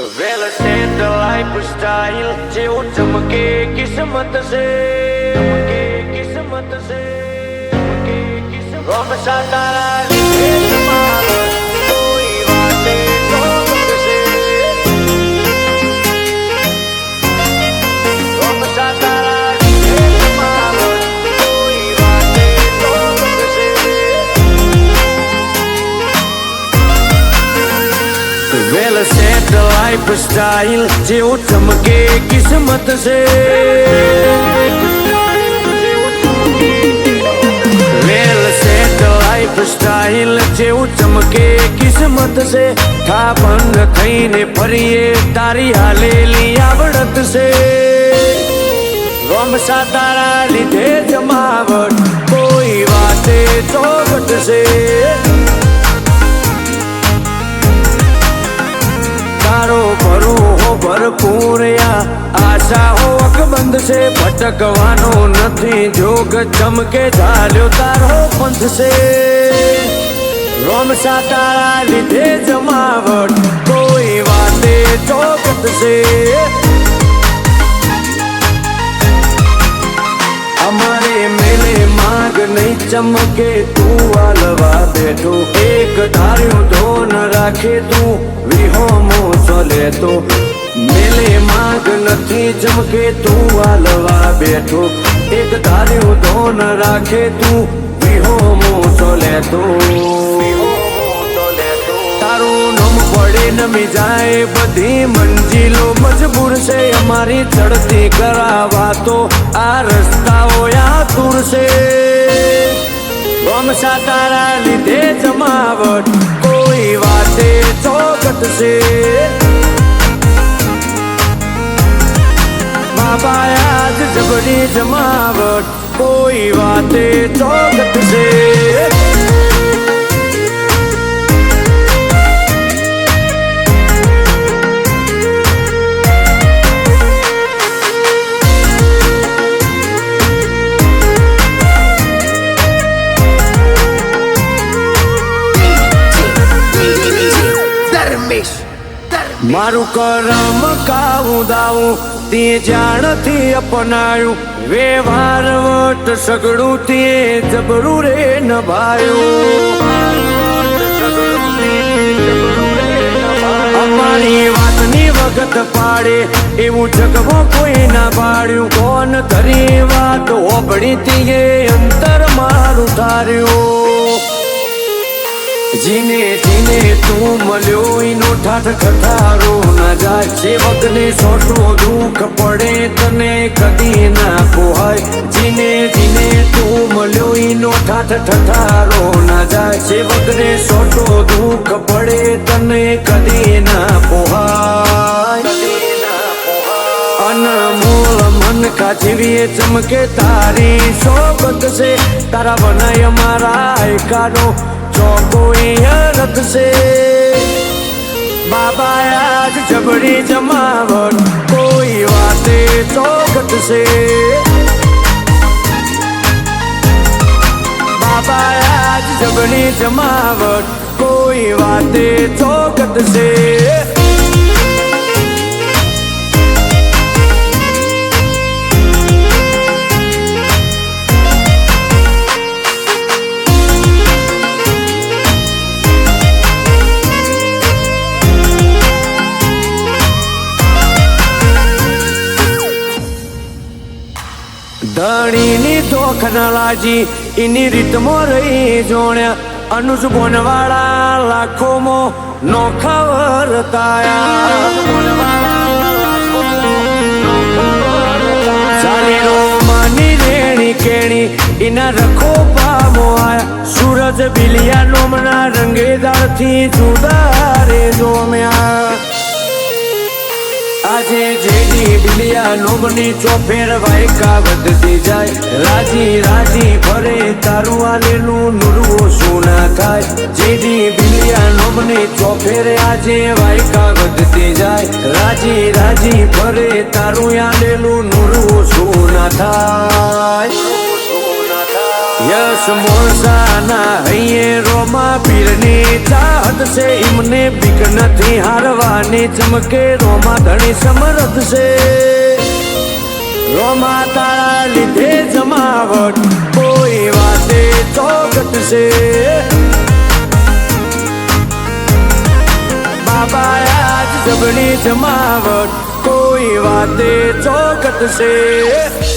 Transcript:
Well से life style जे वो चमके किस्मत से चमके किस्मत से चमके किस्मत Satara well set lifestyle જેવું ચમકે કિસ્મત છે વેલ સેટ લાઈફ સ્ટાઈલ જેવું ચમકે કિસ્મત છે થા બંધ થઈને ફરીએ તારી હાલેલી આવડત છે રોમસા તારા લીધે જમાવટ કોઈ વાતે ચોગટ છે ભરું હો આશા હો અકબંધ છે, ભટકવાનો નથી જોગ. ચમકે ઝાલ્યો તારો પંથ છે. રોમસા સાતારા લીધે જમાવટ. કોઈ વાતે ચોકત છે. અમારે મેલે માગ નહીં ચમકે. તું વાલવા બેઠો, એક ધાર્યું ધોન રાખે તું. વિહોમો ચલે તો મેલે માગ નથી ચમકે તું વાલવા બેઠો. એક ધાર્યું ધોન રાખે તું, વિહો મોટો લેતો. તારું નમ પડે નમી જાય બધી મંજિલો મજબૂર છે, અમારી ચડતી કરાવા તો આ રસ્તાઓ યાતુર છે. ગમસા તારા લીધે જમાવટ, કોઈ વાતે ચોકટ બાબા જ જબડી જમાવટ. કોઈ વાતે ચોકટ છે. મારું કરમ કાવું દાવું, તે જાણથી અપનાયું. વ્યવહાર વટ સગડું તે જબરું રે નભાયું. વાતની વખત પાડે, એવું જગવો કોઈ ના પાડ્યું. કોણ ધરી વાત ઓબળી તીએ અંતર મારું ધાર્યું. જીને જીને તું મળ્યો, એનો ઠાઠ ઠઠારો ના જાય. સેવકને સોટો દુઃખ પડે, તને કદી ના પોહાય જીને જીને તું મળ્યો, એનો ઠાઠ ઠઠારો ના જાય. સેવકને સોટો દુઃખ પડે, તને કદી ના પોહાય અનમોલ મન કાચીવીએ ચમકે તારી સોબત છે. તારા બનાય મારા એકાનો ચોકો છે બાબા આજ જબડી જમાવટ કોઈ વાતે તો ઘટશે બાબા આજ જબડી જમાવટ કોઈ વાતે તો છે ધણીની લાજી એની રીતમો રહી જોણ્યા. અનુજ બોનવાળા લાખોમો વરતાયા. ચાલીનો માની રેણી કેણી એના રખો પામો આયા. સૂરજ બિલિયા નોમના રંગેદારથી જુદા રે જોમ્યા. આજે જેડી બિલિયા નોમની ચોફેર વાયકા વધતી જાય. રાજી રાજી ફરે તારું આલેલું નુરવો સોના થાય. જેડી બિલિયા નોમની ચોફેર આજે વાયકા વધતી જાય. રાજી રાજી ફરે તારું આલેલું નુરવો સોના થાય. યશ મોસાના હૈયે રોમા પીરની ચાહત છે એમને બીક નથી હારવાની ચમકે રોમા ધણી સમરથ છે રોમા તારા લીધે જમાવટ કોઈ વાતે ચોકટ છે બાબા આજ જબણી જમાવટ કોઈ વાતે ચોકટ છે